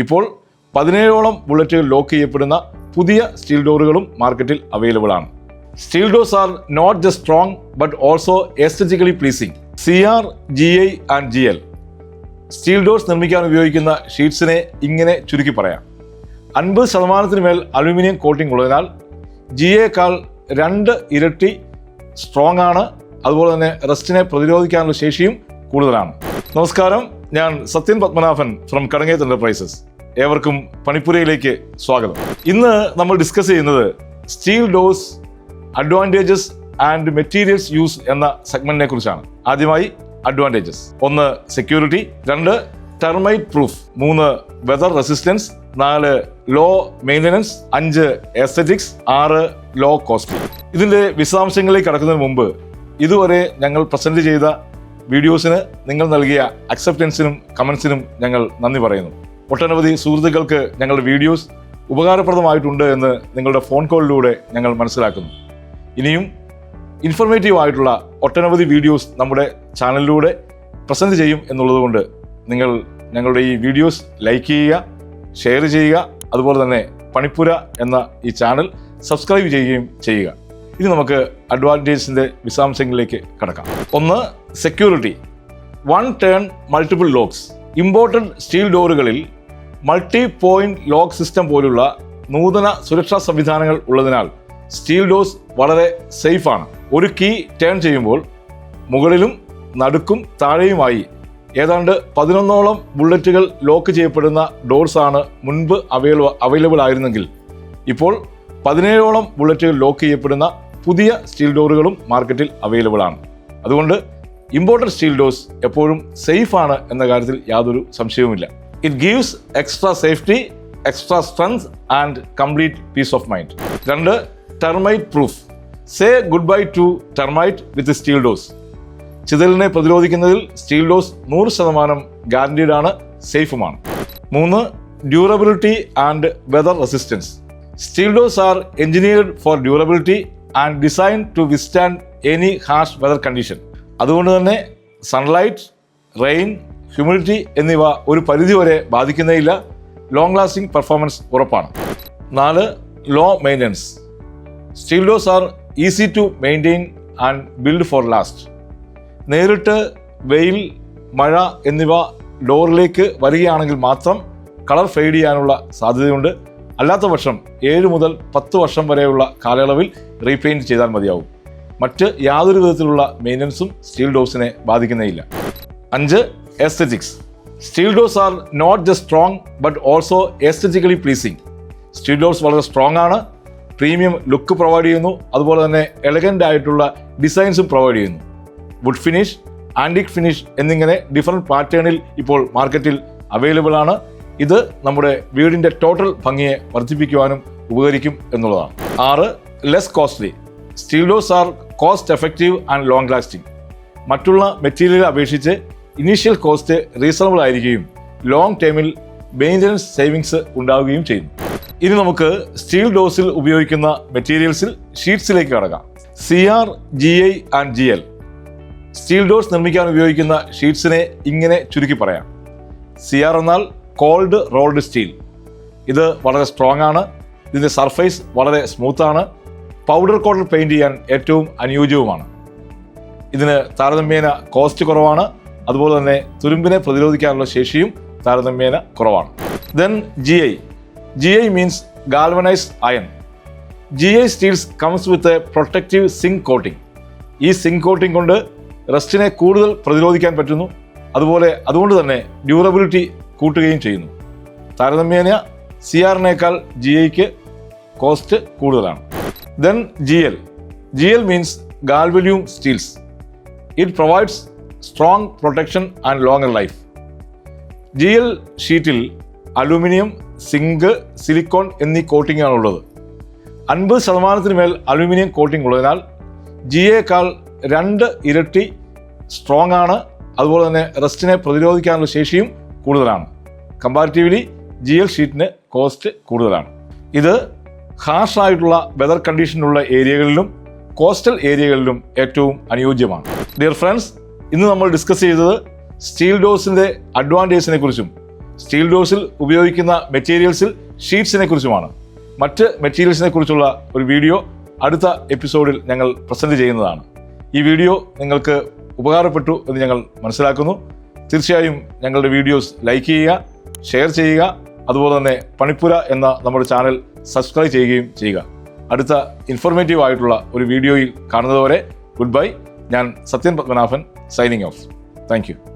ഇപ്പോൾ പതിനേഴോളം ബുള്ളറ്റുകൾ ലോക്ക് ചെയ്യപ്പെടുന്ന പുതിയ സ്റ്റീൽ ഡോറുകളും മാർക്കറ്റിൽ അവൈലബിൾ ആണ്. Steel doors are not just strong but also aesthetically pleasing C R G I and G L steel doors നിർമ്മിക്കാൻ ഉപയോഗിക്കുന്ന ഷീറ്റ്സിനെ ഇങ്ങനെ ചുരുക്കി പറയാം. അൻപത് ശതമാനത്തിന് മേൽ അലുമിനിയം കോട്ടിംഗ് ഉള്ളതിനാൽ ജി എക്കാൾ രണ്ട് ഇരട്ടി സ്ട്രോങ് ആണ്. അതുപോലെ തന്നെ റെസ്റ്റിനെ പ്രതിരോധിക്കാനുള്ള ശേഷിയും കൂടുതലാണ്. നമസ്കാരം. ഞാൻ സത്യൻ പത്മനാഭൻ ഫ്രം കടങ്ങേത്ത് എന്റർപ്രൈസസ് ഏവർക്കും പണിപ്പുരയിലേക്ക് സ്വാഗതം. ഇന്ന് നമ്മൾ ഡിസ്കസ് ചെയ്യുന്നത് steel doors advantages and materials use എന്ന സെഗ്മെന്റിനെ കുറിച്ചാണ്. ആദ്യമായി അഡ്വാന്റേജസ് ഒന്ന് സെക്യൂരിറ്റി രണ്ട് ടെർമൈറ്റ് പ്രൂഫ് മൂന്ന് വെതർ റെസിസ്റ്റൻസ് നാല് ലോ മെയിന്റനൻസ് അഞ്ച് എസ്തറ്റിക്സ് ആറ് ലോ കോസ്റ്റ് ഇതിന്റെ വിശദാംശങ്ങളിലേക്ക് കടക്കുന്നതിന് മുമ്പ് ഇതുവരെ ഞങ്ങൾ പ്രസന്റ് ചെയ്ത വീഡിയോസിന് നിങ്ങൾ നൽകിയ അക്സെപ്റ്റൻസിനും കമൻസിനും ഞങ്ങൾ നന്ദി പറയുന്നു. ഒട്ടനവധി സുഹൃത്തുക്കൾക്ക് ഞങ്ങളുടെ വീഡിയോസ് ഉപകാരപ്രദമായിട്ടുണ്ട് എന്ന് നിങ്ങളുടെ ഫോൺ കോളിലൂടെ ഞങ്ങൾ മനസ്സിലാക്കുന്നു. ഇനിയും ഇൻഫർമേറ്റീവ് ആയിട്ടുള്ള ഒട്ടനവധി വീഡിയോസ് നമ്മുടെ ചാനലിലൂടെ പ്രസന്റ് ചെയ്യും എന്നുള്ളതുകൊണ്ട് നിങ്ങൾ ഞങ്ങളുടെ ഈ വീഡിയോസ് ലൈക്ക് ചെയ്യുക ഷെയർ ചെയ്യുക അതുപോലെ തന്നെ പണിപ്പുര എന്ന ഈ ചാനൽ സബ്സ്ക്രൈബ് ചെയ്യുകയും ചെയ്യുക. ഇനി നമുക്ക് അഡ്വാന്റേജസിന്റെ വിശദാംശങ്ങളിലേക്ക് കടക്കാം. ഒന്ന് security one turn multiple locks important steel ഡോറുകളിൽ multi point lock system പോലുള്ള നൂതന സുരക്ഷാ സംവിധാനങ്ങൾ ഉള്ളതിനാൽ സ്റ്റീൽ ഡോസ് വളരെ സേഫ് ആണ്. ഒരു കീ ടേൺ ചെയ്യുമ്പോൾ മുകളിലും നടുക്കും താഴെയുമായി ഏതാണ്ട് പതിനൊന്നോളം ബുള്ളറ്റുകൾ ലോക്ക് ചെയ്യപ്പെടുന്ന ഡോർസ് ആണ് മുൻപ് അവൈലബിൾ അവൈലബിൾ ആയിരുന്നെങ്കിൽ ഇപ്പോൾ പതിനേഴോളം ബുള്ളറ്റുകൾ ലോക്ക് ചെയ്യപ്പെടുന്ന പുതിയ സ്റ്റീൽ ഡോറുകളും മാർക്കറ്റിൽ അവൈലബിൾ ആണ്. അതുകൊണ്ട് ഇമ്പോർട്ടഡ് സ്റ്റീൽ ഡോസ് എപ്പോഴും സേഫ് ആണ് എന്ന കാര്യത്തിൽ യാതൊരു സംശയവുമില്ല. It gives extra safety extra strength and complete peace of mind രണ്ട് termite proof say good bye to termite with steel doors ചിതലിനെ പ്രതിരോധിക്കുന്നതിൽ സ്റ്റീൽ ഡോസ് നൂറ് ശതമാനം ഗ്യാരണ്ടീഡ് ആണ് സേഫുമാണ് മൂന്ന് durability and weather resistance steel doors are engineered for durability and design to withstand any harsh weather condition അതുകൊണ്ട് തന്നെ sunlight rain humidity എന്നിവ ഒരു പരിധിവരെ ബാധിക്കുന്നേയില്ല. ലോങ് ലാസ്റ്റിംഗ് പെർഫോമൻസ് ഉറപ്പാണ്. നാല് low maintenance steel doors are easy to maintain and build for last നേരിട്ട് വെയിൽ മഴ എന്നിവ ഡോറിലേക്ക് വരികയാണെങ്കിൽ മാത്രം കളർ ഫെയ്ഡ് ചെയ്യാനുള്ള സാധ്യതയുണ്ട്. അല്ലാത്ത പക്ഷം ഏഴ് മുതൽ പത്ത് വർഷം വരെയുള്ള കാലയളവിൽ റീപെയിന്റ് ചെയ്താൽ മതിയാവും. മറ്റ് യാതൊരു വിധത്തിലുള്ള മെയിന്റനൻസും സ്റ്റീൽ ഡോസിനെ ബാധിക്കുന്നേയില്ല. അഞ്ച് aesthetics steel doors are not just strong but also aesthetically pleasing steel doors വളരെ സ്ട്രോങ് ആണ്. പ്രീമിയം ലുക്ക് പ്രൊവൈഡ് ചെയ്യുന്നു. അതുപോലെ തന്നെ എലഗന്റ് ആയിട്ടുള്ള ഡിസൈൻസും പ്രൊവൈഡ് ചെയ്യുന്നു. വുഡ് ഫിനിഷ് ആന്റിക് ഫിനിഷ് എന്നിങ്ങനെ ഡിഫറെന്റ് പാറ്റേണിൽ ഇപ്പോൾ മാർക്കറ്റിൽ അവൈലബിൾ ആണ്. ഇത് നമ്മുടെ വീടിന്റെ ടോട്ടൽ ഭംഗിയെ വർദ്ധിപ്പിക്കുവാനും ഉപകരിക്കും എന്നുള്ളതാണ്. ആറ് less costly steel doors are cost effective and long lasting മറ്റുള്ള മെറ്റീരിയൽ അപേക്ഷിച്ച് ഇനീഷ്യൽ കോസ്റ്റ് റീസണബിൾ ആയിരിക്കുകയും ലോങ് ടൈമിൽ മെയിന്റനൻസ് സേവിങ്സ് ഉണ്ടാവുകയും ചെയ്യുന്നു ഇനി നമുക്ക് സ്റ്റീൽ ഡോസിൽ ഉപയോഗിക്കുന്ന മെറ്റീരിയൽസിൽ ഷീറ്റ്സിലേക്ക് കടക്കാം. C R G I and G L steel doors നിർമ്മിക്കാൻ ഉപയോഗിക്കുന്ന ഷീറ്റ്സിനെ ഇങ്ങനെ ചുരുക്കി പറയാം. സി ആർ എന്നാൽ കോൾഡ് റോൾഡ് സ്റ്റീൽ ഇത് വളരെ സ്ട്രോങ് ആണ്. ഇതിന്റെ സർഫേസ് വളരെ സ്മൂത്ത് ആണ്. പൗഡർ കോട്ടർ പെയിന്റ് ചെയ്യാൻ ഏറ്റവും അനുയോജ്യവുമാണ്. ഇതിന് താരതമ്യേന കോസ്റ്റ് കുറവാണ്. അതുപോലെ തന്നെ തുരുമ്പിനെ പ്രതിരോധിക്കാനുള്ള ശേഷിയും താരതമ്യേന കുറവാണ്. Then G I G I means galvanised iron G I steels comes with a protective zinc coating ഈ സിങ്ക് കോട്ടിംഗ് കൊണ്ട് റസ്റ്റിനെ കൂടുതൽ പ്രതിരോധിക്കാൻ പറ്റുന്നു. അതുപോലെ അതുകൊണ്ട് തന്നെ ഡ്യൂറബിലിറ്റി കൂട്ടുകയും ചെയ്യുന്നു. താരതമ്യേന സി ആറിനേക്കാൾ ജി ഐക്ക് കോസ്റ്റ് കൂടുതലാണ്. Then G L G L means galvalume steels it provides strong protection and longer life G L ഷീറ്റിൽ അലൂമിനിയം സിങ്ക് സിലിക്കോൺ എന്നീ കോട്ടിംഗ് ഉള്ളത്. അൻപത് ശതമാനത്തിന് മേൽ അലൂമിനിയം കോട്ടിംഗ് ഉള്ളതിനാൽ ജി എക്കാൾ രണ്ട് ഇരട്ടി സ്ട്രോങ് ആണ്. അതുപോലെ തന്നെ റെസ്റ്റിനെ പ്രതിരോധിക്കാനുള്ള ശേഷിയും കൂടുതലാണ്. കമ്പാരിറ്റീവ്ലി ജി എൽ ഷീറ്റിന് കോസ്റ്റ് കൂടുതലാണ്. ഇത് ഹാർഷായിട്ടുള്ള വെതർ കണ്ടീഷനുള്ള ഏരിയകളിലും കോസ്റ്റൽ ഏരിയകളിലും ഏറ്റവും അനുയോജ്യമാണ്. ഡിയർ ഫ്രണ്ട്സ് ഇന്ന് നമ്മൾ ഡിസ്കസ് ചെയ്തത് സ്റ്റീൽ ഡോസിന്റെ അഡ്വാന്റേജിനെ കുറിച്ചും സ്റ്റീൽ ഡോസിൽ ഉപയോഗിക്കുന്ന മെറ്റീരിയൽസിൽ ഷീറ്റ്സിനെ കുറിച്ചുമാണ്. മറ്റ് മെറ്റീരിയൽസിനെ കുറിച്ചുള്ള ഒരു വീഡിയോ അടുത്ത എപ്പിസോഡിൽ ഞങ്ങൾ പ്രസന്റ് ചെയ്യുന്നതാണ്. ഈ വീഡിയോ നിങ്ങൾക്ക് ഉപകാരപ്പെട്ടു എന്ന് ഞങ്ങൾ മനസ്സിലാക്കുന്നു. തീർച്ചയായും ഞങ്ങളുടെ വീഡിയോസ് ലൈക്ക് ചെയ്യുക ഷെയർ ചെയ്യുക അതുപോലെ തന്നെ പണിപ്പുര എന്ന നമ്മുടെ ചാനൽ സബ്സ്ക്രൈബ് ചെയ്യുകയും ചെയ്യുക. അടുത്ത ഇൻഫോർമേറ്റീവ് ആയിട്ടുള്ള ഒരു വീഡിയോയിൽ കാണുന്നതുവരെ ഗുഡ് ബൈ ഞാൻ Sathyan Padmanabhan signing off thank